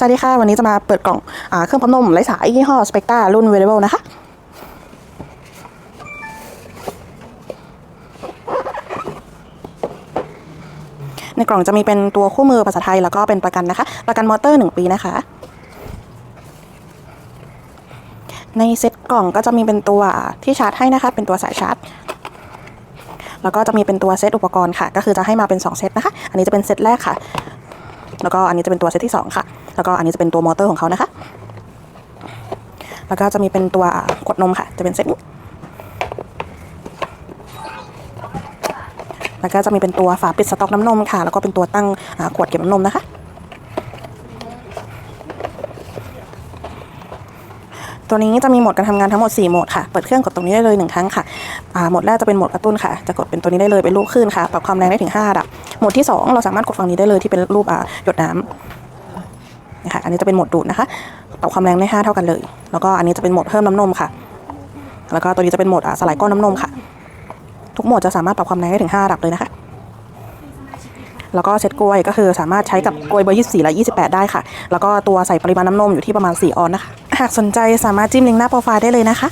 สวัสดีค่ะ วันนี้จะมาเปิดกล่องอเครื่องปั๊มนมไร้สายยี่ห้อ Spectra รุ่น Wearable นะคะ ในกล่องจะมีเป็นตัวคู่มือภาษาไทยแล้วก็เป็นประกันนะคะ ประกันมอเตอร์ 1 ปีนะคะ ในเซ็ตกล่องก็จะมีเป็นตัวที่ชาร์จให้นะคะ เป็นตัวสายชาร์จ แล้วก็จะมีเป็นตัวเซตอุปกรณ์ค่ะ ก็คือจะให้มาเป็น 2 เซตนะคะ อันนี้จะเป็นเซตแรกค่ะ แล้วก็อันนี้จะเป็นตัวเซตที่ 2 ค่ะ แล้วก็อันนี้จะเป็นตัวมอเตอร์ของเขานะคะ แล้วก็จะมีเป็นตัวกดนมค่ะ จะเป็นเซตนี้แล้วก็จะมีเป็นตัวฝาปิดสต็อกน้ำนมค่ะ แล้วก็เป็นตัวตั้งขวดเก็บน้ำนมนะคะ ตัวนี้จะมีโหมดการทำงานทั้งหมด 4 โหมดค่ะ เปิดเครื่องกดตรงนี้ได้เลย 1 ครั้งค่ะโหมดแรกจะเป็นโหมดกระตุ้นค่ะ จะกดเป็นตัวนี้ได้เลยเป็นรูปคลื่นค่ะ ปรับความแรงได้ถึง5ระดับ โหมดที่ 2 เราสามารถกดฝั่งนี้ได้เลยที่เป็นรูปหยดน้ำ นะคะอันนี้จะเป็นโหมดดูดนะคะปรับความแรงได้ 5 เท่ากันเลย แล้วก็อันนี้จะเป็นโหมดเพิ่มน้ำนมค่ะ แล้วก็ตัวนี้จะเป็นโหมดอ่าสลายก้อนน้ำนมค่ะ ทุกโหมดจะสามารถปรับความแรงได้ถึง5ระดับเลยนะคะแล้วก็เซตกล้วยก็คือสามารถใช้กับกล้วยเบอร์24 และ 28 ได้ค่ะ แล้วก็ตัวใส่ปริมาณน้ำนมอยู่ที่ประมาณ 4 ออนซ์นะคะ หากสนใจสามารถจิ้มลิงก์หน้าโปรไฟล์ได้เลยนะคะ